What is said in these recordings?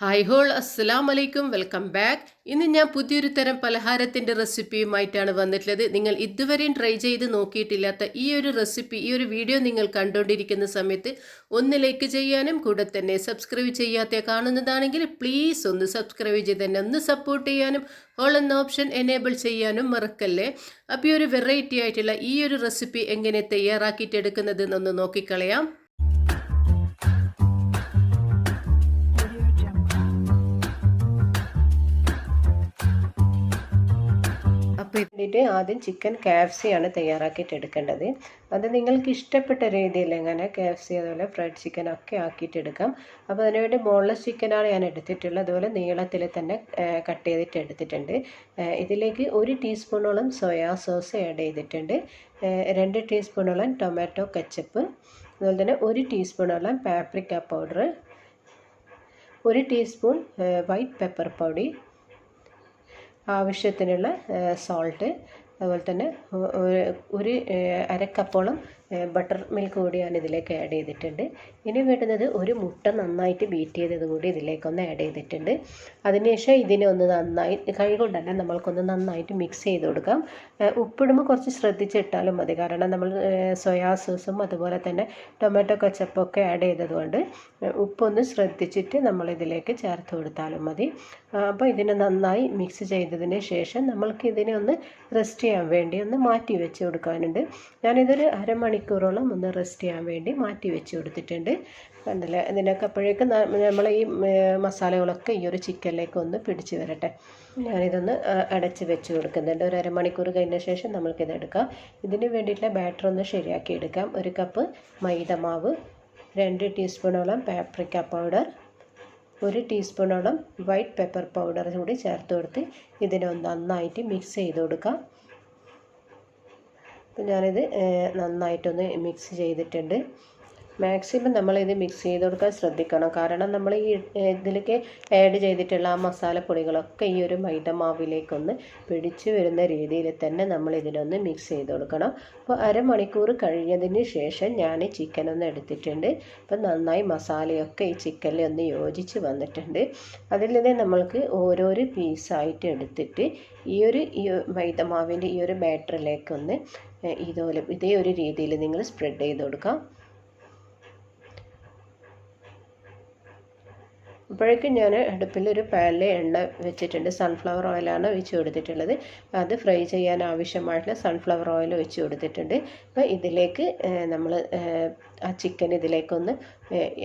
Hi whole അസ്സലാം വലൈക്കും welcome back ഇന്ന് ഞാൻ പുതിയൊരു തരം പലഹാരത്തിന്റെ റെസിപ്പിയുമായിട്ടാണ് വന്നിട്ടുള്ളത്. നിങ്ങൾ ഇതുവരെയും ട്രൈ ചെയ്ത് നോക്കിയിട്ടില്ലാത്ത ഈ ഒരു റെസിപ്പി ഈ ഒരു വീഡിയോ നിങ്ങൾ കണ്ടുകൊണ്ടിരിക്കുന്ന സമയത്ത് ഒന്ന് ലൈക്ക് ചെയ്യാനും കൂടെ തന്നെ സബ്സ്ക്രൈബ് ചെയ്യാത്ത കാണുന്നതാണെങ്കിൽ പ്ലീസ് ഒന്ന് സബ്സ്ക്രൈബ് ചെയ്ത് തന്നെ ഒന്ന് സപ്പോർട്ട് ചെയ്യാനും ഓൾ എന്ന ഓപ്ഷൻ എനേബിൾ ചെയ്യാനും മറക്കല്ലേ? അപ്പോൾ ഈ ഒരു വെറൈറ്റി ആയിട്ടുള്ള ഈ ഒരു റെസിപ്പി എങ്ങനെ തയ്യാറാക്കിയിട്ടെടുക്കുന്നതെന്നൊന്ന് നോക്കിക്കളയാം. ഇതിന്റെ ആദ്യം ചിക്കൻ കാഫ്സി ആണ് തയ്യാറാക്കിയിട്ട് എടുക്കേണ്ടത്. അത് നിങ്ങൾക്ക് ഇഷ്ടപ്പെട്ട രീതിയിൽ എങ്ങനെ കാഫ്സി അതുപോലെ ഫ്രൈഡ് ചിക്കൻ ഒക്കെ ആക്കിയിട്ട് എടുക്കാം. അപ്പോൾ അതിനുവേണ്ടി ബോൺലെസ് ചിക്കനാണ് ഞാൻ എടുത്തിട്ടുള്ളത്. അതുപോലെ നീളത്തിൽ തന്നെ കട്ട് ചെയ്തിട്ട് എടുത്തിട്ടുണ്ട്. ഇതിലേക്ക് ഒരു ടീസ്പൂണോളം സോയാ സോസ് ആഡ് ചെയ്തിട്ടുണ്ട്. രണ്ട് ടീസ്പൂണോളം ടൊമാറ്റോ കച്ചപ്പ് അതുപോലെ തന്നെ ഒരു ടീസ്പൂണോളം പാപ്രിക്ക പൗഡർ ഒരു ടീസ്പൂൺ വൈറ്റ് പെപ്പർ പൊടി. ആവശ്യത്തിനുള്ള സോൾട്ട് അതുപോലെ തന്നെ ഒരു അരക്കപ്പോളം ബട്ടർ മിൽക്ക് കൂടി ഞാൻ ഇതിലേക്ക് ആഡ് ചെയ്തിട്ടുണ്ട്. ഇനി വേണ്ടുന്നത് ഒരു മുട്ട നന്നായിട്ട് ബീറ്റ് ചെയ്തത് കൂടി ഇതിലേക്കൊന്ന് ആഡ് ചെയ്തിട്ടുണ്ട്. അതിനുശേഷം ഇതിനെ ഒന്ന് നന്നായി കൈ കൊണ്ടല്ല നമ്മൾക്കൊന്ന് നന്നായിട്ട് മിക്സ് ചെയ്ത് കൊടുക്കാം. ഉപ്പിടുമ്പോൾ കുറച്ച് ശ്രദ്ധിച്ചിട്ടാലും മതി. കാരണം നമ്മൾ സോയാ സോസും അതുപോലെ തന്നെ ടൊമാറ്റോ കച്ചപ്പൊക്കെ ആഡ് ചെയ്തതുകൊണ്ട് ഉപ്പൊന്ന് ശ്രദ്ധിച്ചിട്ട് നമ്മൾ ഇതിലേക്ക് ചേർത്ത് കൊടുത്താലും മതി. അപ്പോൾ ഇതിനെ നന്നായി മിക്സ് ചെയ്തതിന് ശേഷം നമ്മൾക്ക് ഇതിനെ ഒന്ന് റെസ്റ്റ് ചെയ്യാൻ വേണ്ടി ഒന്ന് മാറ്റി വെച്ച് കൊടുക്കാനുണ്ട്. ഞാനിതൊരു അരമണിക്കൂറോളം ഒന്ന് റെസ്റ്റ് ചെയ്യാൻ വേണ്ടി മാറ്റി വെച്ച് കൊടുത്തിട്ടുണ്ട്. കണ്ടില്ലേ ഇതിനൊക്കെ അപ്പോഴേക്കും നമ്മൾ ഈ മസാലകളൊക്കെ ഈ ഒരു ചിക്കനിലേക്ക് ഒന്ന് പിടിച്ച് വരട്ടെ. ഞാനിതൊന്ന് അടച്ച് വെച്ച് കൊടുക്കുന്നുണ്ട്. ഒരു അരമണിക്കൂർ കഴിഞ്ഞ ശേഷം നമ്മൾക്കിത് എടുക്കാം. ഇതിന് വേണ്ടിയിട്ടുള്ള ബാറ്റർ ഒന്ന് ശരിയാക്കി എടുക്കാം. ഒരു കപ്പ് മൈദ മാവ് രണ്ട് ടീസ്പൂണോളം പാപ്രിക്ക പൗഡർ ഒരു ടീസ്പൂണോളം വൈറ്റ് പെപ്പർ പൗഡർ കൂടി ചേർത്ത് കൊടുത്ത് ഇതിനെ ഒന്ന് നന്നായിട്ട് മിക്സ് ചെയ്ത് കൊടുക്കാം. അപ്പം ഞാനിത് നന്നായിട്ടൊന്ന് മിക്സ് ചെയ്തിട്ടുണ്ട്. മാക്സിമം നമ്മളിത് മിക്സ് ചെയ്ത് കൊടുക്കാൻ ശ്രദ്ധിക്കണം. കാരണം നമ്മൾ ഈ ഇതിലേക്ക് ആഡ് ചെയ്തിട്ടുള്ള ആ മസാലപ്പൊടികളൊക്കെ ഈ ഒരു മൈദ മാവിലേക്കൊന്ന് പിടിച്ച് വരുന്ന രീതിയിൽ തന്നെ നമ്മൾ ഇതിനൊന്ന് മിക്സ് ചെയ്ത് കൊടുക്കണം. അപ്പോൾ അരമണിക്കൂർ കഴിഞ്ഞതിന് ശേഷം ഞാൻ ചിക്കൻ ഒന്ന് എടുത്തിട്ടുണ്ട്. അപ്പം നന്നായി മസാലയൊക്കെ ഈ ചിക്കനിൽ ഒന്ന് യോജിച്ച് വന്നിട്ടുണ്ട്. അതിൽ നിന്ന് നമ്മൾക്ക് ഓരോരോ പീസായിട്ട് എടുത്തിട്ട് ഈ ഒരു ഈ മൈദ മാവിന്റെ ഈ ഒരു ബാറ്ററിലേക്കൊന്ന് ഇതുപോലെ ഇതേ ഒരു രീതിയിൽ നിങ്ങൾ സ്പ്രെഡ് ചെയ്ത് കൊടുക്കാം. അപ്പോഴേക്കും ഞാൻ അടുപ്പിൽ ഒരു പാനിൽ എണ്ണ വെച്ചിട്ടുണ്ട്. സൺഫ്ലവർ ഓയിലാണ് ഒഴിച്ച് കൊടുത്തിട്ടുള്ളത്. അത് ഫ്രൈ ചെയ്യാൻ ആവശ്യമായിട്ടുള്ള സൺഫ്ലവർ ഓയിൽ ഒഴിച്ച് കൊടുത്തിട്ടുണ്ട്. അപ്പോൾ ഇതിലേക്ക് നമ്മൾ ആ ചിക്കൻ ഇതിലേക്കൊന്ന്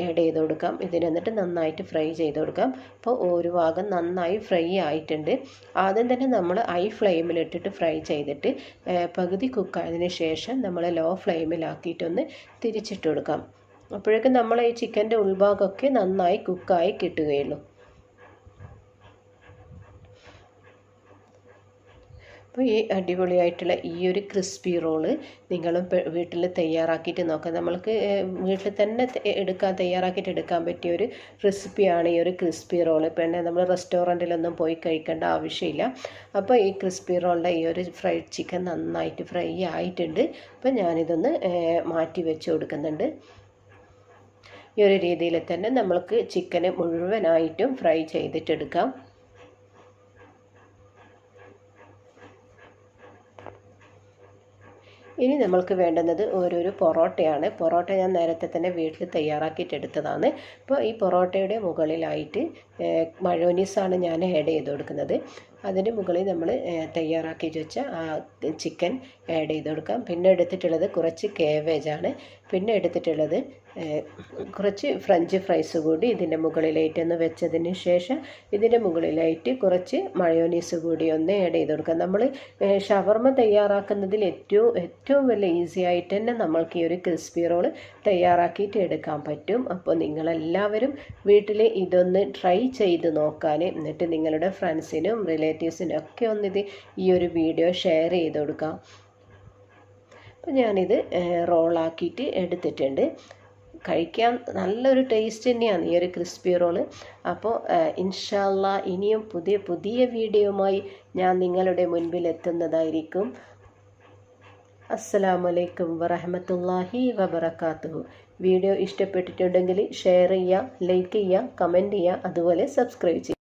ആഡ് ചെയ്ത് കൊടുക്കാം. ഇതിനെന്നിട്ട് നന്നായിട്ട് ഫ്രൈ ചെയ്ത് കൊടുക്കാം. അപ്പോൾ ഒരു ഭാഗം നന്നായി ഫ്രൈ ആയിട്ടുണ്ട്. ആദ്യം തന്നെ നമ്മൾ ഹൈ ഫ്ലെയിമിലിട്ടിട്ട് ഫ്രൈ ചെയ്തിട്ട് പകുതി കുക്കായതിന് ശേഷം നമ്മൾ ലോ ഫ്ലെയിമിലാക്കിയിട്ടൊന്ന് തിരിച്ചിട്ട് കൊടുക്കാം. അപ്പോഴേക്കും നമ്മൾ ഈ ചിക്കന്റെ ഉൾഭാഗമൊക്കെ നന്നായി കുക്കായി കിട്ടുകയുള്ളൂ. അപ്പോൾ ഈ അടിപൊളിയായിട്ടുള്ള ഈ ഒരു ക്രിസ്പി റോൾ നിങ്ങളും വീട്ടിൽ തയ്യാറാക്കിയിട്ട് നോക്കാം. നമ്മൾക്ക് വീട്ടിൽ തന്നെ എടുക്കാൻ തയ്യാറാക്കിയിട്ട് എടുക്കാൻ പറ്റിയ ഒരു റെസിപ്പിയാണ് ഈ ഒരു ക്രിസ്പി റോൾ. പിന്നെ നമ്മൾ റെസ്റ്റോറന്റിലൊന്നും പോയി കഴിക്കേണ്ട ആവശ്യമില്ല. അപ്പോൾ ഈ ക്രിസ്പി റോളിന്റെ ഈ ഒരു ഫ്രൈഡ് ചിക്കൻ നന്നായിട്ട് ഫ്രൈ ആയിട്ടുണ്ട്. അപ്പോൾ ഞാനിതൊന്ന് മാറ്റി വെച്ച് കൊടുക്കുന്നുണ്ട്. ഈ ഒരു രീതിയിൽ തന്നെ നമ്മൾക്ക് ചിക്കന് മുഴുവനായിട്ടും ഫ്രൈ ചെയ്തിട്ടെടുക്കാം. ഇനി നമ്മൾക്ക് വേണ്ടുന്നത് ഓരോരോ പൊറോട്ടയാണ്. പൊറോട്ട ഞാൻ നേരത്തെ തന്നെ വീട്ടിൽ തയ്യാറാക്കിയിട്ടെടുത്തതാണ്. അപ്പോൾ ഈ പൊറോട്ടയുടെ മുകളിലായിട്ട് മഴോനീസാണ് ഞാൻ ആഡ് ചെയ്ത് കൊടുക്കുന്നത്. അതിന് മുകളിൽ നമ്മൾ തയ്യാറാക്കി വെച്ച ആ ചിക്കൻ ആഡ് ചെയ്ത് കൊടുക്കാം. പിന്നെ എടുത്തിട്ടുള്ളത് കുറച്ച് കേവേജാണ് പിന്നെ എടുത്തിട്ടുള്ളത് കുറച്ച് ഫ്രഞ്ച് ഫ്രൈസ് കൂടി ഇതിന്റെ മുകളിലായിട്ട് ഒന്ന് വെച്ചതിന് ശേഷം ഇതിന്റെ മുകളിലായിട്ട് കുറച്ച് മയോനീസ് കൂടി ഒന്ന് ആഡ് ചെയ്ത് കൊടുക്കാം. നമ്മൾ ഷവർമ തയ്യാറാക്കുന്നതിൽ ഏറ്റവും ഏറ്റവും വലിയ ഈസി ആയിട്ട് തന്നെ നമ്മൾക്ക് ഈ ഒരു ക്രിസ്പി റോൾ തയ്യാറാക്കിയിട്ട് എടുക്കാൻ പറ്റും. അപ്പോൾ നിങ്ങളെല്ലാവരും വീട്ടിൽ ഇതൊന്ന് ട്രൈ ചെയ്ത് നോക്കാൻ എന്നിട്ട് നിങ്ങളുടെ ഫ്രണ്ട്സിനും റിലേറ്റീവ്സിനും ഒക്കെ ഒന്നിത് ഈ ഒരു വീഡിയോ ഷെയർ ചെയ്ത് കൊടുക്കാം. അപ്പം ഞാനിത് റോളാക്കിയിട്ട് എടുത്തിട്ടുണ്ട്. കഴിക്കാൻ നല്ലൊരു ടേസ്റ്റ് തന്നെയാണ് ഈ ഒരു ക്രിസ്പി റോൾ അപ്പോൾ ഇൻഷാല്ല ഇനിയും പുതിയ പുതിയ വീഡിയോയുമായി ഞാൻ നിങ്ങളുടെ മുൻപിൽ എത്തുന്നതായിരിക്കും. അസ്സലാമലൈക്കും വറഹമത്തല്ലാഹി വബർക്കാത്തു വീഡിയോ ഇഷ്ടപ്പെട്ടിട്ടുണ്ടെങ്കിൽ ഷെയർ ചെയ്യുക ലൈക്ക് ചെയ്യുക കമന്റ് ചെയ്യുക അതുപോലെ സബ്സ്ക്രൈബ് ചെയ്യുക